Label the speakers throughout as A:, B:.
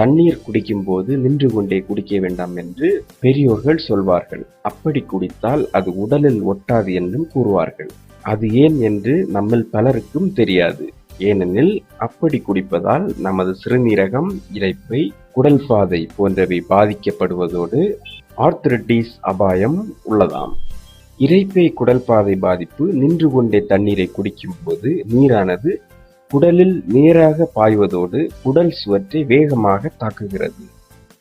A: தண்ணீர் குடிக்கும்போது நின்று கொண்டே குடிக்க வேண்டாம் என்று பெரியோர்கள் சொல்வார்கள். அப்படி குடித்தால் அது உடலில் ஒட்டாது என்றும் கூறுவார்கள். அது ஏன் என்று நம்மில் பலருக்கும் தெரியாது. ஏனெனில் அப்படி குடிப்பதால் நமது சிறுநீரகம் இறைப்பை குடல் பாதை போன்றவை பாதிக்கப்படுவதோடு ஆர்த்ரிட்டிஸ் அபாயம் உள்ளதாம். இறைப்பை குடல் பாதை பாதிப்பு நின்று கொண்டே தண்ணீரை குடிக்கும்போது நீரானது குடலில் நேராக பாய்வதோடு குடல் சுவற்றை வேகமாக தாக்குகிறது.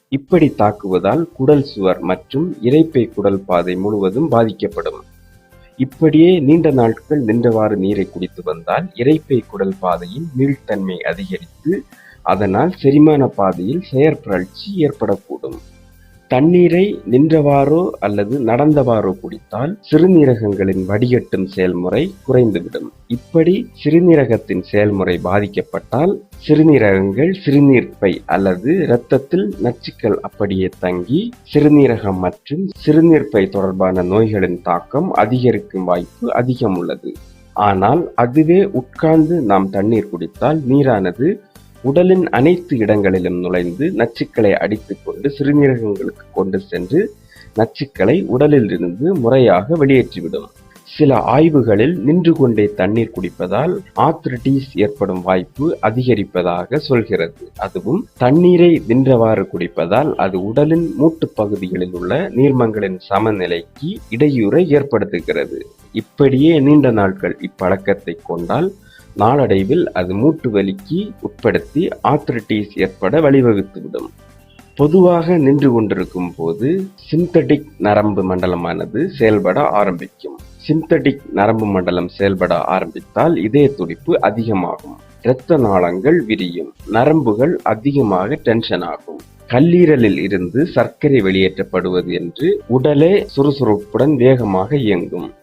A: இப்படி தாக்குவதால் குடல் சுவர் மற்றும் இரைப்பை குடல் பாதை முழுவதும் பாதிக்கப்படும். இப்படியே நீண்ட நாட்கள் நின்றவாறு நீரை குடித்து வந்தால் இரைப்பை குடல் பாதையின் மீள்தன்மை அதிகரித்து அதனால் செரிமான பாதையில் செயற்பிறழ்ச்சி ஏற்படக்கூடும். தண்ணீரை நின்றவாறோ அல்லது நடந்தவாறோ குடித்தால் சிறுநீரகங்களின் வடிகட்டும் செயல்முறை குறைந்துவிடும். இப்படி சிறுநீரகத்தின் செயல்முறை பாதிக்கப்பட்டால் சிறுநீரகங்கள் சிறுநீர்ப்பை அல்லது இரத்தத்தில் நச்சுக்கள் அப்படியே தங்கி சிறுநீரகம் மற்றும் சிறுநீர்ப்பை தொடர்பான நோய்களின் தாக்கம் அதிகரிக்கும் வாய்ப்பு அதிகம் உள்ளது. ஆனால் அதுவே உட்கார்ந்து நாம் தண்ணீர் குடித்தால் நீரானது உடலின் அனைத்து இடங்களிலும் நுழைந்து நச்சுக்களை அடித்துக் கொண்டு சிறுநீரகங்களுக்கு கொண்டு சென்று நச்சுக்களை உடலில் இருந்து முறையாக வெளியேற்றிவிடும். சில ஆய்வுகளில் நின்று கொண்டே தண்ணீர் குடிப்பதால் ஆத்ரிட்டிஸ் ஏற்படும் வாய்ப்பு அதிகரிப்பதாக சொல்கிறது. அதுவும் தண்ணீரை நின்றவாறு குடிப்பதால் அது உடலின் மூட்டு பகுதிகளில் உள்ள நீர்மங்களின் சமநிலைக்கு இடையூறை ஏற்படுத்துகிறது. இப்படியே நீண்ட நாட்கள் இப்பழக்கத்தை கொண்டால் நாளடைவில் அது மூட்டு வலிக்கு உட்படுத்தி ஆத்ரிட்டிஸ் ஏற்பட வழிவகுத்துவிடும். பொதுவாக நின்று கொண்டிருக்கும் போது சிந்தடிக் நரம்பு மண்டலமானது செயல்பட ஆரம்பிக்கும். சிந்தடிக் நரம்பு மண்டலம் செயல்பட ஆரம்பித்தால் இதய துடிப்பு அதிகமாகும். இரத்த நாளங்கள் விரியும். நரம்புகள் அதிகமாக டென்ஷன் ஆகும். கல்லீரலில் இருந்து சர்க்கரை வெளியேற்றப்படுவது என்று உடலே சுறுசுறுப்புடன் வேகமாக இயங்கும்.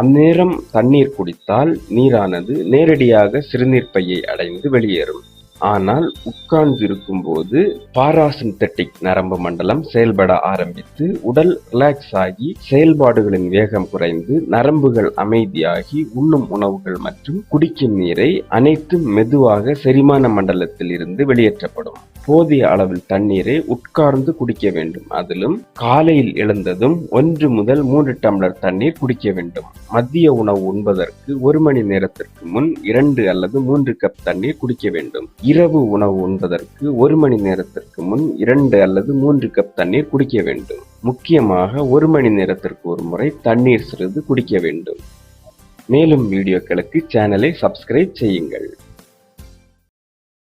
A: அந்நேரம் தண்ணீர் குடித்தால் நீரானது நேரடியாக சிறுநீர்ப்பையை அடைந்து வெளியேறும். ஆனால் உட்கார்ந்திருக்கும் போது பாராசிந்தட்டிக் நரம்பு மண்டலம் செயல்பட ஆரம்பித்து உடல் ரிலாக்ஸ் ஆகி செயல்பாடுகளின் வேகம் குறைந்து நரம்புகள் அமைதியாகி உண்ணும் உணவுகள் மற்றும் குடிக்கும் நீரை அனைத்தும் மெதுவாக செரிமான மண்டலத்தில் இருந்து வெளியேற்றப்படும். போதிய அளவில் தண்ணீரை உட்கார்ந்து குடிக்க வேண்டும். அதிலும் காலையில் எழுந்ததும் ஒன்று முதல் மூன்று டம்ளர் தண்ணீர் குடிக்க வேண்டும். மதிய உணவு உண்பதற்கு ஒரு மணி நேரத்திற்கு முன் இரண்டு அல்லது மூன்று கப் தண்ணீர் குடிக்க வேண்டும். இரவு உணவு உண்பதற்கு ஒரு மணி நேரத்திற்கு முன் இரண்டு அல்லது மூன்று கப் தண்ணீர் குடிக்க வேண்டும். முக்கியமாக ஒரு மணி நேரத்திற்கு ஒரு முறை தண்ணீர் சிறிது குடிக்க வேண்டும். மேலும் வீடியோக்களுக்கு சேனலை சப்ஸ்கிரைப் செய்யுங்கள்.